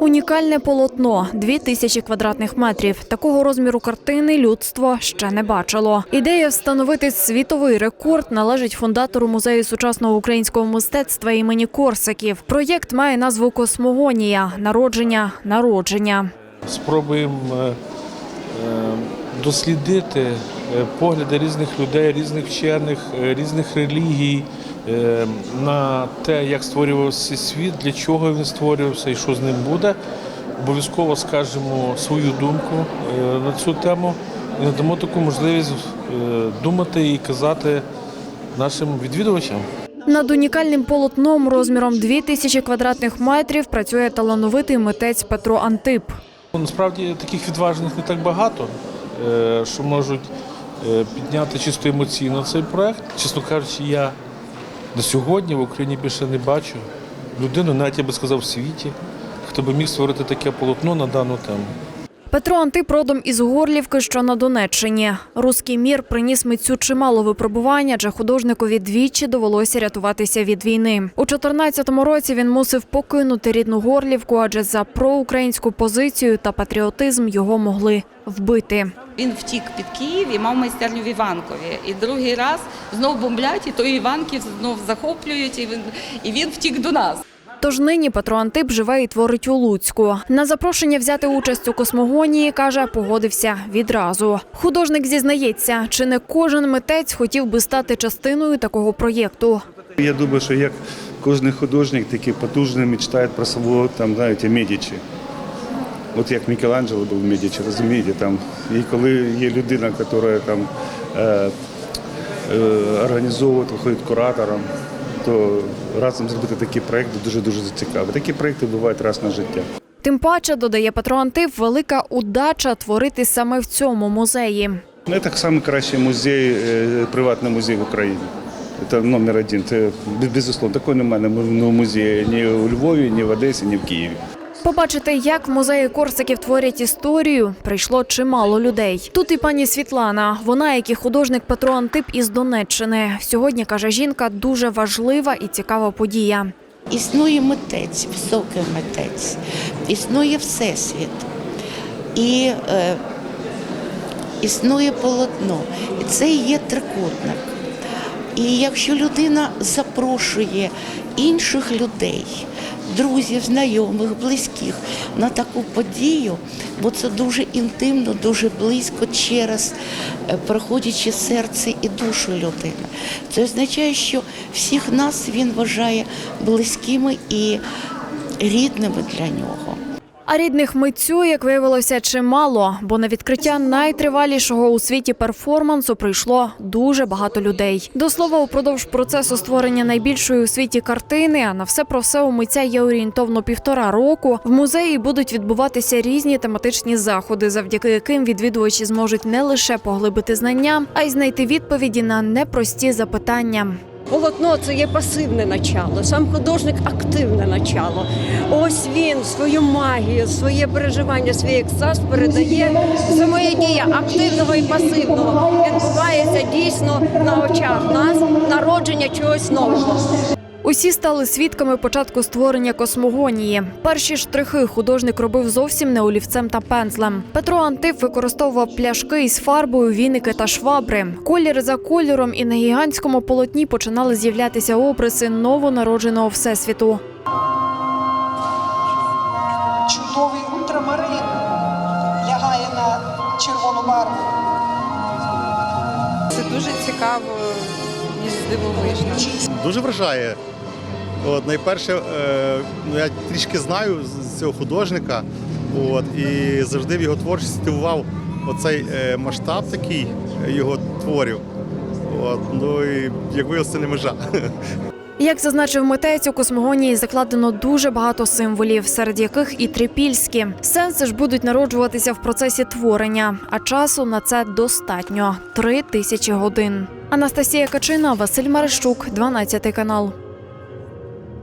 Унікальне полотно 2000 квадратних метрів. Такого розміру картини людство ще не бачило. Ідея встановити світовий рекорд належить фундатору музею сучасного українського мистецтва імені Корсаків. Проєкт має назву Космогонія народження народження. спробуємо е, е, дослідити е, погляди різних людей, різних вчених, різних релігій на те, як створювався світ, для чого він створювався і що з ним буде. Обов'язково скажемо свою думку е, на цю тему і надамо таку можливість е, думати і казати нашим відвідувачам. Над унікальним полотном розміром 2000 квадратних метрів працює талановитий митець Петро Антип. Ну, Насправді таких відважних не так багато, е, що можуть е, підняти чисто емоційно цей проект. Чесно кажучи, я до сьогодні в Україні більше не бачу людину, навіть я би сказав, в світі, хто би міг створити таке полотно на дану тему. Петро Антип родом із Горлівки, що на Донеччині. Руський мір приніс митцю чимало випробувань, адже художникові двічі довелося рятуватися від війни. У 14-му році він мусив покинути рідну Горлівку, адже за проукраїнську позицію та патріотизм його могли вбити. Він втік під Київ і мав майстерню в Іванкові. І другий раз знов бомблять, і той Іванків знов захоплюють, і він, і він втік до нас. Тож нині Петро Антип живе і творить у Луцьку. На запрошення взяти участь у космогонії каже, погодився відразу. Художник зізнається, чи не кожен митець хотів би стати частиною такого проєкту. Я думаю, що як кожен художник такий потужний мечтає про свого там, знаєте, Медічі. От як Мікеланджело був в Медічі, розумієте, там, і коли є людина, яка там е, е, організовує, виходить куратором, то разом зробити такий проєкт дуже-дуже цікаво. Такі проєкти бувають раз на життя. Тим паче, додає Петро Антип, велика удача творити саме в цьому музеї. Ну, Це найкращий музей, е, приватний музей в Україні. Це номер один. Це безусловно. Такого немає ні в музеї ні у Львові, ні в Одесі, ні в Києві. Побачити, як в музеї Корсаків творять історію, прийшло чимало людей. Тут і пані Світлана. Вона, як і художник Петро Антип із Донеччини. Сьогодні каже жінка, дуже важлива і цікава подія. Існує митець, високий митець, існує всесвіт. І е, існує полотно. І це є трикутник. І якщо людина запрошує інших людей, друзів, знайомих, близьких на таку подію, бо це дуже інтимно, дуже близько через е, проходячи серце і душу людини. Це означає, що всіх нас він вважає близькими і рідними для нього. А рідних митцю, як виявилося, чимало, бо на відкриття найтривалішого у світі перформансу прийшло дуже багато людей. До слова, упродовж процесу створення найбільшої у світі картини, а на все про все у митця є орієнтовно півтора року. В музеї будуть відбуватися різні тематичні заходи, завдяки яким відвідувачі зможуть не лише поглибити знання, а й знайти відповіді на непрості запитання. Полотно це є пасивне начало, сам художник активне начало. Ось він свою магію, своє переживання, свій екстаз передає взаємодія активного і пасивного. Відбувається дійсно на очах нас народження чогось нового. Усі стали свідками початку створення космогонії. Перші штрихи художник робив зовсім не олівцем та пензлем. Петро Антип використовував пляшки із фарбою, віники та швабри. Колір за кольором, і на гігантському полотні починали з'являтися обриси новонародженого всесвіту. чудовий ультрамарин лягає на червону барву. Це дуже цікаво і здивовижно. Дуже вражає. От, найперше, е, ну, я трішки знаю цього художника, от, і завжди в його творчості дивував оцей е, масштаб такий його творів. От, ну і як виявилося, це не межа. Як зазначив митець, у космогонії закладено дуже багато символів, серед яких і трипільські. Сенси ж будуть народжуватися в процесі творення, а часу на це достатньо три тисячі годин. Анастасія Качина, Василь Марищук, 12 канал.